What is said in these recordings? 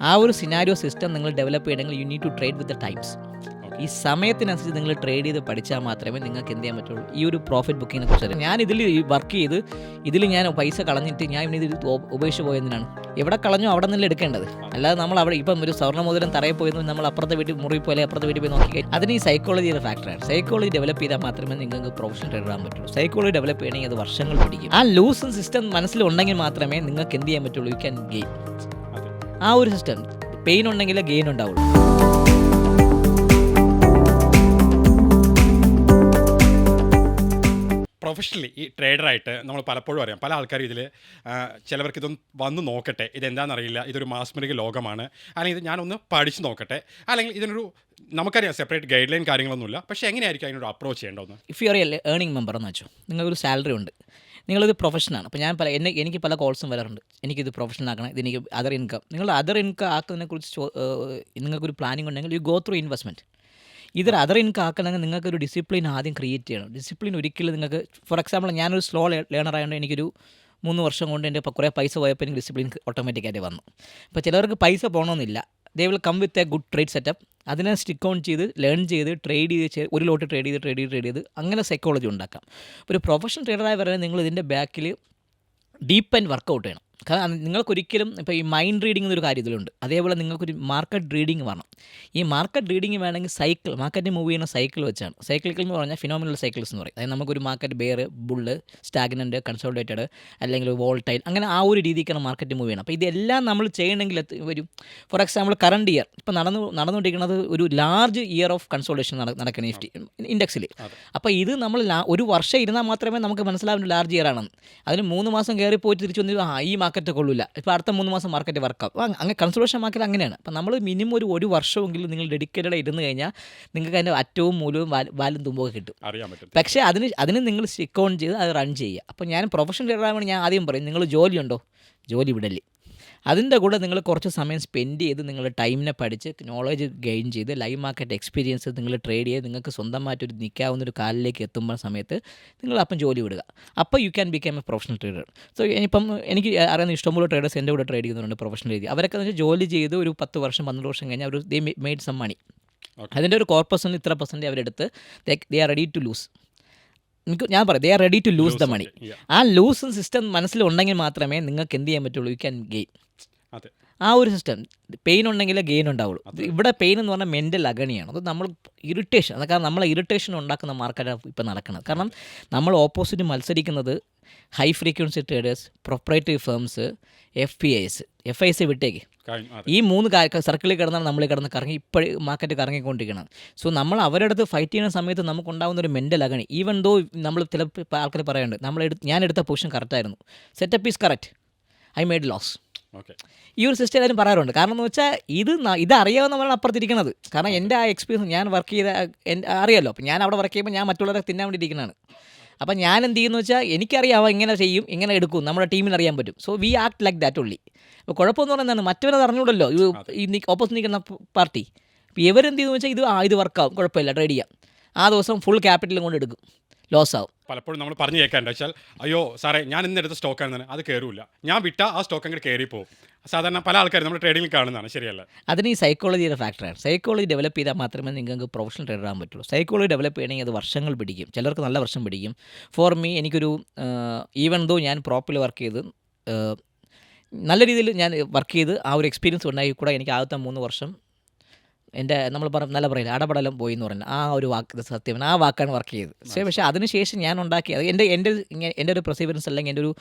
ആ ഒരു scenario system നിങ്ങൾ ഡെവലപ്പ് ചെയ്യണമെങ്കിൽ you need to trade with the times ഈ സമയത്തിനനുസരിച്ച് നിങ്ങൾ ട്രേഡ് ചെയ്ത് പഠിച്ചാൽ മാത്രമേ നിങ്ങൾക്ക് എന്ത് ചെയ്യാൻ പറ്റുള്ളൂ? ഈ ഒരു പ്രോഫിറ്റ് ബുക്കിങ്ങിനെ കുറിച്ച് ഞാൻ ഇതിൽ വർക്ക് ചെയ്ത് ഇതിൽ ഞാൻ പൈസ കളഞ്ഞിട്ട് ഞാൻ ഇനി ഇത് ഉപേക്ഷിച്ച് പോയതിനാണ്. എവിടെ കളഞ്ഞോ അവിടെ നിന്നല്ലേ എടുക്കേണ്ടത്. അല്ലാതെ നമ്മൾ അവിടെ ഇപ്പം ഒരു സ്വർണ മോതിരം തറയിൽ പോയെന്ന് നമ്മൾ അപ്പുറത്തെ വീട്ടിൽ മുറി പോലെ അപ്പുറത്തെ വീട്ടിൽ പോയി നോക്കി അതിന് ഈ സൈക്കോളജിയുടെ ഫാക്ടറാണ് സൈക്കോളജി ഡെവലപ്പ് ചെയ്താൽ മാത്രമേ നിങ്ങൾക്ക് ട്രേഡർ ആകാൻ പറ്റുള്ളൂ. സൈക്കോളജി ഡെവലപ്പ് ചെയ്യണമെങ്കിൽ അത് വർഷങ്ങൾ പിടിക്കും. ആ ലൂസൺ സിസ്റ്റം മനസ്സിലുണ്ടെങ്കിൽ മാത്രമേ നിങ്ങൾക്ക് എന്ത് ചെയ്യാൻ പറ്റുള്ളൂ? യു ക്യാൻ അതെ ആ ഒരു സിസ്റ്റം പെയിൻ ഉണ്ടെങ്കിലേ ഗെയിൻ ഉണ്ടാവുള്ളൂ. പ്രൊഫഷണലി ഈ ട്രേഡറായിട്ട് നമ്മൾ പലപ്പോഴും അറിയാം. പല ആൾക്കാരും ഇതിൽ ചിലവർക്ക് ഇതൊന്ന് വന്ന് നോക്കട്ടെ. ഇതെന്താണെന്നറിയില്ല ഇതൊരു മാസ്മരിക ലോകമാണ്. അല്ലെങ്കിൽ ഇത് ഞാനൊന്ന് പഠിച്ച് നോക്കട്ടെ. അല്ലെങ്കിൽ ഇതിനൊരു നമുക്കറിയാം സെപ്പറേറ്റ് ഗൈഡ് ലൈൻ കാര്യങ്ങളൊന്നുമില്ല. പക്ഷേ എങ്ങനെയായിരിക്കും അതിനൊരു അപ്രോച്ച് ചെയ്യേണ്ടതെന്ന്? If you are earning member എന്ന് വെച്ചോ നിങ്ങൾക്കൊരു സാലറി ഉണ്ട്. നിങ്ങളിത് പ്രൊഫഷനാണ് അപ്പോൾ ഞാൻ പല എന്നെ എനിക്ക് പല കോൾസും വരാറുണ്ട്. എനിക്കിത് പ്രൊഫഷനാക്കണം ഇതെനിക്ക് അതർ ഇൻകം നിങ്ങൾ അതർ ഇൻകം ആക്കുന്നതിനെക്കുറിച്ച് നിങ്ങൾക്കൊരു പ്ലാനിങ് ഉണ്ടെങ്കിൽ you go through investment either other income ആക്കണമെങ്കിൽ നിങ്ങൾക്കൊരു ഡിസിപ്ലിൻ ആദ്യം ക്രിയേറ്റ് ചെയ്യണം. ഡിസിപ്ലിൻ ഒരിക്കലും നിങ്ങൾക്ക് ഫോർ എക്സാമ്പിൾ ഞാനൊരു സ്ലോ ലേണർ ആയതുകൊണ്ട് എനിക്കൊരു മൂന്ന് വർഷം കൊണ്ട് എന്റെ കുറേ പൈസ പോയപ്പോൾ എനിക്ക് ഡിസിപ്ലിൻ ഓട്ടോമാറ്റിക്കായിട്ട് വന്നു. അപ്പോൾ ചിലവർക്ക് പൈസ പോകണമെന്നില്ല they will come with a good trade setup അതിനെ സ്റ്റിക്ക് ഓൺ ചെയ്ത് ലേൺ ചെയ്ത് ട്രേഡ് ചെയ്ത് ഒരു ലോട്ട് ട്രേഡ് ചെയ്ത് ട്രേഡ് ചെയ്ത് ട്രേഡ് ചെയ്ത് അങ്ങനെ സൈക്കോളജി ഉണ്ടാക്കാം. ഒരു പ്രൊഫഷണൽ ട്രേഡറായി പറയുന്നത് നിങ്ങൾ ഇതിന്റെ ബാക്കിൽ ഡീപ്പ് ആൻഡ് വർക്കൗട്ട് ചെയ്യണം നിങ്ങൾക്കൊരിക്കലും ഇപ്പോൾ ഈ മൈൻഡ് റീഡിംഗ് എന്നൊരു കാര്യം ഇതിലുണ്ട്. അതേപോലെ നിങ്ങൾക്കൊരു മാർക്കറ്റ് റീഡിംഗ് വേണം. ഈ മാർക്കറ്റ് റീഡിംഗ് വേണമെങ്കിൽ സൈക്കിൾ മാർക്കറ്റ് മൂവ് ചെയ്യുന്ന സൈക്കിൾ വെച്ചാണ്. സൈക്കിളിക്കൽ എന്ന് പറഞ്ഞാൽ ഫിനോമിനൽ സൈക്കിൾസ് എന്ന് പറയും. അതായത് നമുക്കൊരു market bear bull stagnant consolidated അല്ലെങ്കിൽ വോൾട്ടൈൽ അങ്ങനെ ആ ഒരു രീതിക്കാണ് മാർക്കറ്റ് മൂവ് ചെയ്യണം അപ്പോൾ ഇതെല്ലാം നമ്മൾ ചെയ്യണമെങ്കിൽ വരും ഫോർ എക്സാമ്പിൾ കറണ്ട് ഇയർ ഇപ്പോൾ നടന്നു നടന്നുകൊണ്ടിരിക്കുന്നത് ഒരു ലാർജ് ഇയർ ഓഫ് കൺസോൾട്ടേഷൻ നടക്കുന്ന നിഫ്റ്റി ഇൻഡെക്സിൽ അപ്പോൾ ഇത് നമ്മൾ ഒരു വർഷം ഇരുന്നാൽ മാത്രമേ നമുക്ക് മനസ്സിലാവുന്ന ലാർജ് ഇയർ ആണെന്ന് അതിന് മൂന്ന് മാസം കയറി പോയി തിരിച്ചു വന്നിട്ട് ആ ഈ മാർക്കറ്റ് കൊള്ളില്ല ഇപ്പോൾ അടുത്ത മൂന്ന് മാസം മാർക്കറ്റ് വർക്കാവും അങ്ങനെ കൺസൾട്ടേഷൻ മാർക്കറ്റ് അങ്ങനെയാണ്. അപ്പോൾ നമ്മൾ മിനിമം ഒരു ഒരു വർഷമെങ്കിലും നിങ്ങൾ ഡെഡിക്കേറ്റഡ് ഇരുന്ന് കഴിഞ്ഞാൽ നിങ്ങൾക്ക് അതിന്റെ അറ്റവും മൂലവും വാലും തുമ്പൊക്കെ കിട്ടും. പക്ഷേ അതിന് അതിന് നിങ്ങൾ സ്റ്റിക്ക് ഓൺ ചെയ്ത് അത് റൺ ചെയ്യുക. അപ്പോൾ ഞാൻ പ്രൊഫഷണൽ വേണ്ടി ഞാൻ ആദ്യം പറയും നിങ്ങൾ ജോലിയുണ്ടോ? ജോലി വിടല്ലേ അതിന്റെ കൂടെ നിങ്ങൾ കുറച്ച് സമയം സ്പെൻഡ് ചെയ്ത് നിങ്ങൾ ടൈമിനെ പഠിച്ച് നോളജ് ഗെയിൻ ചെയ്ത് ലൈവ് മാർക്കറ്റ് എക്സ്പീരിയൻസ് നിങ്ങൾ ട്രേഡ് ചെയ്ത് നിങ്ങൾക്ക് സ്വന്തമായിട്ടൊരു നിൽക്കാവുന്ന ഒരു കാലിലേക്ക് എത്തുമ്പോൾ സമയത്ത് നിങ്ങൾ അപ്പം ജോലി വിടുക. അപ്പോൾ you can become a professional trader so ഇനിയിപ്പം എനിക്ക് അറിയുന്ന ഇഷ്ടംപോലെ ട്രേഡേഴ്സ് എന്റെ കൂടെ ട്രേഡ് ചെയ്യുന്നുണ്ട് പ്രൊഫഷണൽ രീതി അവരൊക്കെ എന്ന് വെച്ചാൽ ജോലി ചെയ്ത് ഒരു പത്ത് വർഷം പന്ത്രണ്ട് വർഷം കഴിഞ്ഞാൽ അവർ ദേ മെയ്ഡ് സം മണി. അതിന്റെ ഒരു കോർപ്പസിന് ഇത്ര പെർസെന്റ് അവരെടുത്ത് they are ready to lose എനിക്ക് ഞാൻ പറയാം they are ready to lose the money. ആ ലൂസ് സിസ്റ്റം മനസ്സിലുണ്ടെങ്കിൽ മാത്രമേ നിങ്ങൾക്ക് എന്ത് ചെയ്യാൻ പറ്റുള്ളൂ? യു ക്യാൻ ഗെയിൻ ആ ഒരു സിസ്റ്റം പെയിൻ ഉണ്ടെങ്കിലേ ഗെയിൻ ഉണ്ടാവുള്ളൂ. ഇവിടെ പെയിൻ എന്ന് പറഞ്ഞാൽ മെന്റൽ അഗണിയാണ് അത് നമ്മൾ ഇറിറ്റേഷൻ അതൊക്കെ നമ്മളെ ഇറിറ്റേഷൻ ഉണ്ടാക്കുന്ന മാർക്കറ്റാണ് ഇപ്പം നടക്കുന്നത്. കാരണം നമ്മൾ ഓപ്പോസിറ്റ് മത്സരിക്കുന്നത് high frequency traders proprietary firms F P Is F I C വിട്ടേക്ക്. ഈ മൂന്ന് സർക്കിളിൽ കിടന്നാണ് നമ്മൾ കിടന്ന് കറങ്ങി ഇപ്പോഴും മാർക്കറ്റ് കറങ്ങിക്കൊണ്ടിരിക്കുന്നത്. സോ നമ്മൾ അവരുടെ അടുത്ത് ഫൈറ്റ് ചെയ്യുന്ന സമയത്ത് നമുക്കുണ്ടാകുന്ന ഒരു മെന്റൽ അഗണി ഈവൻ ദോ നമ്മൾ ചില ആൾക്കാർ പറയുന്നുണ്ട് നമ്മൾ എടുത്ത് ഞാൻ എടുത്ത position കറക്റ്റായിരുന്നു setup is correct I made loss ഈ ഒരു സിസ്റ്റം എല്ലാവരും പറയാറുണ്ട്. കാരണം എന്ന് വെച്ചാൽ ഇത് ഇത് ഇത് അറിയാവുന്നവരാണ് അപ്പുറത്തിരിക്കുന്നത് കാരണം എന്റെ ആ എക്സ്പീരിയൻസ് ഞാൻ വർക്ക് ചെയ്ത അറിയാമല്ലോ അപ്പം ഞാൻ അവിടെ വർക്ക് ചെയ്യുമ്പോൾ ഞാൻ മറ്റുള്ളവരെ തിന്നാൻ വേണ്ടിയിരിക്കുന്നതാണ് അപ്പം ഞാൻ എന്ത് ചെയ്യുന്നു വെച്ചാൽ എനിക്കറിയാം ഇങ്ങനെ ചെയ്യും ഇങ്ങനെ എടുക്കും. നമ്മുടെ ടീമിന് അറിയാൻ പറ്റും. So we act like that only അപ്പോൾ കുഴപ്പമെന്ന് പറയുന്നതാണ് മറ്റവരത് അറിഞ്ഞൂടല്ലോ ഈ ഓപ്പോസിറ്റ് നിൽക്കുന്ന പാർട്ടി അപ്പോൾ ഇവരെന്ത് ചെയ്യുന്നു വെച്ചാൽ ഇത് ആ ഇത് വർക്കാവും കുഴപ്പമില്ല. ട്രേഡ് ചെയ്യാം ആ ദിവസം ഫുൾ ക്യാപിറ്റലും കൊണ്ട് എടുക്കും. ലോസ് ആവും. പലപ്പോഴും നമ്മൾ പറഞ്ഞു കേൾക്കാണ്ട് വെച്ചാൽ അയ്യോ സാറേ ഞാൻ ഇന്ന് എടുത്ത സ്റ്റോക്കാണ് അത് കയറൂല ഞാൻ വിട്ട ആ സ്റ്റോക്ക് അങ്ങോട്ട് പോകും സാധാരണ പല ആൾക്കാരും നമ്മുടെ ട്രേഡിംഗിൽ കാണുന്നതാണ്. ശരിയല്ല? അതിന് ഈ സൈക്കോളജിയുടെ ഫാക്ടറാണ് സൈക്കോളജി ഡെവലപ്പ് ചെയ്താൽ മാത്രമേ നിങ്ങൾക്ക് പ്രൊഫഷണൽ ട്രേഡർ ആകാൻ പറ്റുള്ളൂ. സൈക്കോളജി ഡെവലപ്പ് ചെയ്യണമെങ്കിൽ അത് വർഷങ്ങൾ പിടിക്കും. ചിലർക്ക് നല്ല വർഷം പിടിക്കും. ഫോർ മീ എനിക്കൊരു ഈവൻ ദോ ഞാൻ പ്രോപ്പർലി വർക്ക് ചെയ്ത് നല്ല രീതിയിൽ ഞാൻ വർക്ക് ചെയ്ത് ആ ഒരു എക്സ്പീരിയൻസ് ഉണ്ടായി കൂടെ എനിക്ക് ആദ്യത്തെ മൂന്ന് വർഷം എന്റെ നമ്മൾ പറഞ്ഞ നല്ല പറയില്ല അടപടലം പോയി എന്ന് പറഞ്ഞാൽ ആ ഒരു വാക്ക് സത്യം ആ വാക്കാണ് വർക്ക് ചെയ്തത് പക്ഷേ പക്ഷേ അതിനുശേഷം ഞാൻ ഉണ്ടാക്കിയത് എന്റെ എന്റെ എന്റെ ഒരു പ്രൊസീവിയൻസ് അല്ലെങ്കിൽ എന്റെ ഒരു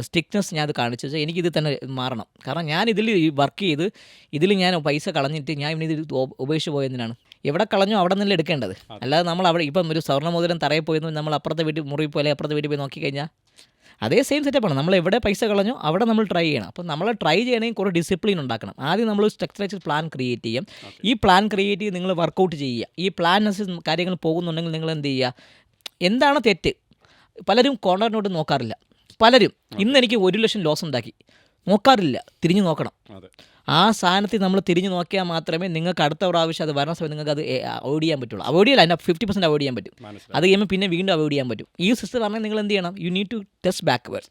സ്റ്റിക്നെസ് ഞാൻ അത് കാണിച്ചു വെച്ചാൽ എനിക്കിത് തന്നെ മാറണം. കാരണം ഞാൻ ഇതിൽ വർക്ക് ചെയ്ത് ഇതിൽ ഞാൻ പൈസ കളഞ്ഞിട്ട് ഞാൻ ഇനി ഇത് ഉപ- ഉപേക്ഷിച്ച് പോയതിനാണ്. എവിടെ കളഞ്ഞോ അവിടെ നിന്നല്ലേ എടുക്കേണ്ടത്. അല്ലാതെ നമ്മൾ അവിടെ ഇപ്പം ഒരു സ്വർണമോതിരം തറയിൽ പോയെന്ന് നമ്മൾ അപ്പുറത്തെ വീട്ടിൽ മുറിയിൽ പോലെ അപ്പുറത്തെ വീട്ടിൽ പോയി നോക്കിക്കഴിഞ്ഞാൽ അതേ സെയിം സെറ്റപ്പ് ആണ്. നമ്മൾ എവിടെ പൈസ കളഞ്ഞോ അവിടെ നമ്മൾ ട്രൈ ചെയ്യണം. അപ്പോൾ നമ്മൾ ട്രൈ ചെയ്യണമെങ്കിൽ കുറേ ഡിസിപ്ലിൻ ഉണ്ടാക്കണം. ആദ്യം നമ്മൾ സ്ട്രക്ചറൈസ് പ്ലാൻ ക്രിയേറ്റ് ചെയ്യും. ഈ പ്ലാൻ ക്രിയേറ്റ് ചെയ്ത് നിങ്ങൾ വർക്കൗട്ട് ചെയ്യുക. ഈ പ്ലാൻ അനുസരിച്ച് കാര്യങ്ങൾ പോകുന്നുണ്ടെങ്കിൽ നിങ്ങൾ എന്ത് ചെയ്യുക? എന്താണ് തെറ്റ്? പലരും കോർണറിനോട്ട് നോക്കാറില്ല. പലരും ഇന്ന് എനിക്ക് ഒരു ലക്ഷം ലോസ് ഉണ്ടാക്കി. നോക്കാറില്ല. തിരിഞ്ഞു നോക്കണം. ആ സാധനത്തിൽ നമ്മൾ തിരിഞ്ഞു നോക്കിയാൽ മാത്രമേ നിങ്ങൾക്ക് അടുത്ത പ്രാവശ്യം അത് വരണ സമയത്ത് നിങ്ങൾക്ക് അത് അവോയ്ഡ് ചെയ്യാൻ പറ്റുള്ളൂ. അവോയ്ഡ് ചെയ്യില്ല അതിന്റെ ഫിഫ്റ്റി പെർസെന്റ് അവോയ്ഡ് ചെയ്യാൻ പറ്റും. അത് കഴിയുമ്പോൾ പിന്നെ വീണ്ടും അവോയ്ഡ് ചെയ്യാൻ പറ്റും. ഈ സിസ്റ്റം പറഞ്ഞാൽ നിങ്ങൾ എന്ത് ചെയ്യണം? You need to test backward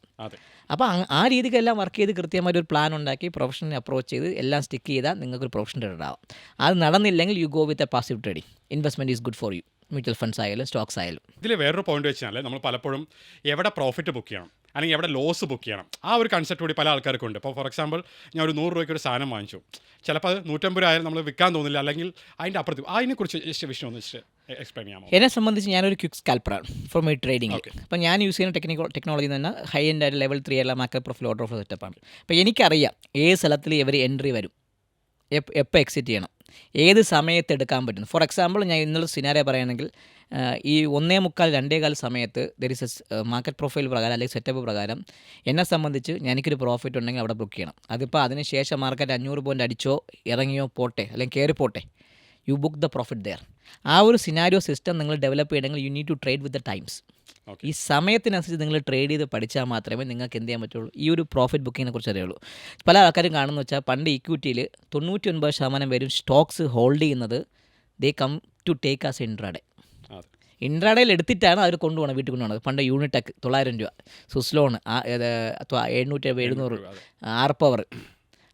അപ്പോൾ ആ രീതിക്കെല്ലാം വർക്ക് ചെയ്ത് കൃത്യമായിട്ട് ഒരു പ്ലാൻ ഉണ്ടാക്കി പ്രൊഫഷനെ അപ്രോച്ച് ചെയ്ത് എല്ലാം സ്റ്റിക്ക് ചെയ്താൽ നിങ്ങൾക്ക് ഒരു പ്രൊഫഷൻ ട്രേഡർ ആവാം. അത് നടന്നില്ലെങ്കിൽ you go with a passive trading investment is good for you mutual funds ആയാലും സ്റ്റോക്സ് ആയാലും. ഇതിൽ വേറൊരു പോയിന്റ് വെച്ചാൽ നമ്മൾ പലപ്പോഴും എവിടെ പ്രോഫിറ്റ് ബുക്ക് ചെയ്യണം അല്ലെങ്കിൽ എവിടെ ലോസ് ബുക്ക് ചെയ്യണം ആ ഒരു കൺസെപ്റ്റ് കൂടി പല ആൾക്കാർക്കും ഉണ്ട്. ഇപ്പോൾ ഫോർ എക്സാമ്പിൾ ഞാൻ ഒരു നൂറ് രൂപയ്ക്ക് ഒരു സാധനം വാങ്ങിച്ചു. ചിലപ്പോൾ അത് നൂറ്റമ്പത് രൂപ ആയാലും നമ്മൾ വിൽക്കാൻ തോന്നില്ല അല്ലെങ്കിൽ അതിന്റെ അപ്പുറത്ത് അതിനെക്കുറിച്ച് ജസ്റ്റ് വിഷയം ഒന്ന് എക്സ്പ്ലെയിൻ ചെയ്യാം എന്നെ സംബന്ധിച്ച് ഞാനൊരു ക്വിക്ക് സ്കാൽപ്പറാണ് ഫോർ മൈ ട്രേഡിംഗ് അപ്പോൾ ഞാൻ യൂസ് ചെയ്യുന്ന ടെക്നിക്കോ ടെക്നോളജി തന്നെ ഹൈ എൻഡ് ആയിട്ട് ലെവൽ ത്രീ അല്ല മാക്കർ പ്രൊഫൈൽ ഓർഡർ ഓഫ് സെറ്റപ്പാണ് അപ്പോൾ എനിക്കറിയാം ഏത് സ്ഥലത്തിൽ ഇവർ എൻട്രി വരും എപ്പ് എപ്പോൾ എക്സിറ്റ് ചെയ്യണം. ഏത് സമയത്ത് എടുക്കാൻ പറ്റും ഫോർ എക്സാമ്പിൾ ഞാൻ ഇന്നലെ സിനാരെ പറയുകയാണെങ്കിൽ ഈ ഒന്നേ മുക്കാൽ രണ്ടേകാൽ സമയത്ത് there is a market profile പ്രകാരം അല്ലെങ്കിൽ സെറ്റപ്പ് പ്രകാരം എന്നെ സംബന്ധിച്ച് എനിക്കൊരു പ്രോഫിറ്റ് ഉണ്ടെങ്കിൽ അവിടെ ബുക്ക് ചെയ്യണം. അതിപ്പോൾ അതിന് ശേഷം മാർക്കറ്റ് അഞ്ഞൂറ് പോയിന്റ് അടിച്ചോ ഇറങ്ങിയോ പോട്ടെ അല്ലെങ്കിൽ കയറി പോട്ടെ you book the profit there ആ ഒരു സിനാരിയോ സിസ്റ്റം നിങ്ങൾ ഡെവലപ്പ് ചെയ്യണമെങ്കിൽ you need to trade with the times ഈ സമയത്തിനനുസരിച്ച് നിങ്ങൾ ട്രേഡ് ചെയ്ത് പഠിച്ചാൽ മാത്രമേ നിങ്ങൾക്ക് എന്ത് ചെയ്യാൻ പറ്റുള്ളൂ? ഈ ഒരു പ്രോഫിറ്റ് ബുക്കിങ്ങിനെ കുറിച്ച് അറിയുള്ളൂ. പല ആൾക്കാരും കാണുന്ന വെച്ചാൽ പണ്ട് ഇക്വിറ്റിയിൽ തൊണ്ണൂറ്റി ഒൻപത് ശതമാനം പേരും സ്റ്റോക്സ് ഹോൾഡ് ചെയ്യുന്നത് they come to take as intraday ഇൻട്രാഡേയിൽ എടുത്തിട്ടാണ് അവർ കൊണ്ടുപോകണം വീട്ടിൽ കൊണ്ടുപോകണത് പണ്ട് യൂണിടെക് തൊള്ളായിരം രൂപ സുസ്ലോൺ എഴുന്നൂറ്റി എഴുന്നൂറ് ആർ പവർ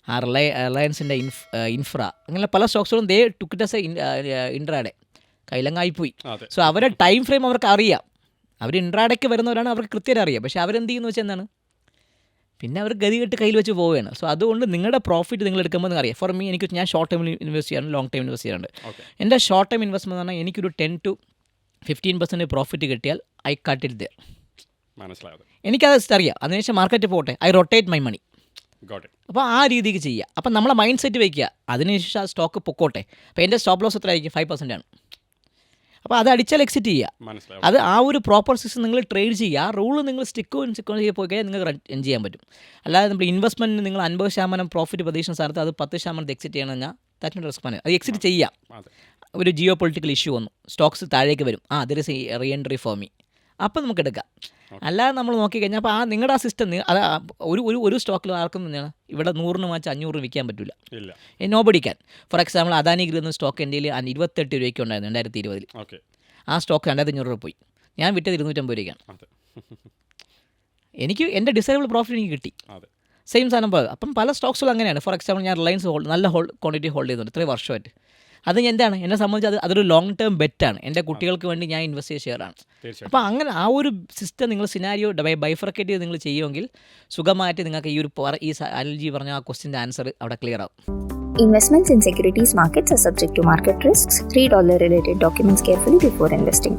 ആ റിലയ റിലയൻസിന്റെ ഇൻഫ് ഇൻഫ്ര അങ്ങനെ പല സ്റ്റോക്സുകളും ദേ ടുക്കിറ്റസ് ഇൻട്രാഡേ കൈലങ്ങായിപ്പോയി. സോ അവരുടെ ടൈം ഫ്രെയിം അവർക്ക് അറിയാം. അവർ ഇൻട്രാഡയ്ക്ക് വരുന്നവരാണ് അവർക്ക് കൃത്യത അറിയാം. പക്ഷേ അവരെന്ത് ചെയ്യുന്നു വെച്ചാൽ എന്താണ്? പിന്നെ അവർ ഗതി കെട്ട് കയ്യിൽ വെച്ച് പോവുകയാണ്. സോ അതുകൊണ്ട് നിങ്ങളുടെ പ്രോഫിറ്റ് നിങ്ങൾ എടുക്കുമ്പോൾ നിങ്ങൾ അറിയാം. ഫോർ മീ എനിക്ക് ഞാൻ ഷോർട്ട് ടൈമിൽ ഇൻവെസ്റ്റ് ചെയ്യാറുണ്ട് ലോങ് ടൈം ഇൻവെസ്റ്റ് ചെയ്യാറുണ്ട്. എന്റെ ഷോർട്ട് ടൈം ഇൻവെസ്റ്റ്മെന്റ് എന്ന് പറഞ്ഞാൽ എനിക്കൊരു ten to fifteen percent profit കിട്ടിയാൽ ഐ കട്ട് ഇറ്റ് ദർ മനസ്സിലായത്. എനിക്കത് അറിയാം. അതിനുശേഷം മാർക്കറ്റ് പോട്ടെ ഐ റൊട്ടേറ്റ് മൈ മണി അപ്പോൾ ആ രീതിക്ക് ചെയ്യുക. അപ്പം നമ്മളെ മൈൻഡ് സെറ്റ് വയ്ക്കുക അതിനുശേഷം ആ സ്റ്റോക്ക് പൊക്കോട്ടെ. അപ്പോൾ എന്റെ സ്റ്റോപ്പ് ലോസ് എത്ര ആയിരിക്കും ഫൈവ് പെർസെന്റ് ആണ്. അപ്പോൾ അത് അടിച്ചാൽ എക്സിറ്റ് ചെയ്യുക അത് ആ ഒരു പ്രോപ്പർ സിസ്റ്റം നിങ്ങൾ ട്രേഡ് ചെയ്യുക. ആ റൂൾ നിങ്ങൾ സ്റ്റിക്കോ സ്റ്റിക്കോ ചെയ്ത് പോയി കഴിഞ്ഞാൽ നിങ്ങൾക്ക് എൻ ചെയ്യാൻ പറ്റും. അല്ലാതെ നമ്മൾ ഇൻവെസ്റ്റ്മെന്റ് നിങ്ങൾ അൻപത് ശതമാനം പ്രോഫിറ്റ് പ്രതീക്ഷിക്കുന്ന സ്ഥലത്ത് അത് പത്ത് ശതമാനം എക്സിറ്റ് ചെയ്യണം കഴിഞ്ഞാൽ ദാറ്റ് നോട്ട് മാനേജ് അത് എക്സിറ്റ് ചെയ്യാം. ഒരു ജിയോ പൊളിറ്റിക്കൽ ഇഷ്യൂ വന്നു. സ്റ്റോക്സ് താഴേക്ക് വരും. ആ അതിൽ റീ എൻട്രി ഫോമി അപ്പോൾ അപ്പം നമുക്ക് എടുക്കാം. അല്ലാതെ നമ്മൾ നോക്കിക്കഴിഞ്ഞാൽ അപ്പോൾ ആ നിങ്ങളുടെ ആ സിസ്റ്റം അത് ഒരു ഒരു ഒരു സ്റ്റോക്കിൽ ആർക്കും തന്നെയാണ് ഇവിടെ നൂറിന് വാങ്ങിച്ച് അഞ്ഞൂറ് വിൽക്കാൻ പറ്റില്ല നോ പഠിക്കാൻ for example Adani group stock എന്റെ ഇരുപത്തെട്ട് രൂപയ്ക്ക് ഉണ്ടായിരുന്നു രണ്ടായിരത്തി ഇരുപതിൽ ഓക്കെ ആ സ്റ്റോക്ക് രണ്ടായിരത്തി അഞ്ഞൂറ് രൂപ പോയി. ഞാൻ വിറ്റത് ഇരുന്നൂറ്റമ്പത് രൂപയ്ക്കാണ്. എനിക്ക് എന്റെ ഡിസൈബിൾ പ്രോഫിറ്റ് എനിക്ക് കിട്ടി. സെയിം സാധനം അപ്പം പല സ്റ്റോക്സുകൾ അങ്ങനെയാണ്. ഫോർ എക്സാമ്പിൾ ഞാൻ റിലയൻസ് ഹോൾഡ് നല്ല ഹോൾ ക്വാണ്ടിറ്റി ഹോൾഡ് ചെയ്യുന്നുണ്ട്. ഇത്രയും വർഷമായിട്ട്. അത് എന്താണ് എന്നെ സംബന്ധിച്ച് അത് അതൊരു ലോങ് ടേം ബെറ്റാണ് എന്റെ കുട്ടികൾക്ക് വേണ്ടി ഞാൻ ഇൻവെസ്റ്റ് ചെയ്ത ഷെയറാണ് അപ്പോൾ അങ്ങനെ ആ ഒരു സിസ്റ്റം നിങ്ങൾ സിനാരിയോ ബൈഫർക്കേറ്റ് ചെയ്ത് നിങ്ങൾ ചെയ്യുമെങ്കിൽ സുഖമായിട്ട് നിങ്ങൾക്ക് ഈ ഒരു ഈ അനിൽജി പറഞ്ഞ ആ ക്വസ്റ്റിന്റെ ആൻസർ അവിടെ ക്ലിയർ ആവും. Investments in securities markets are subject to market risks. Read all the related documents carefully before investing.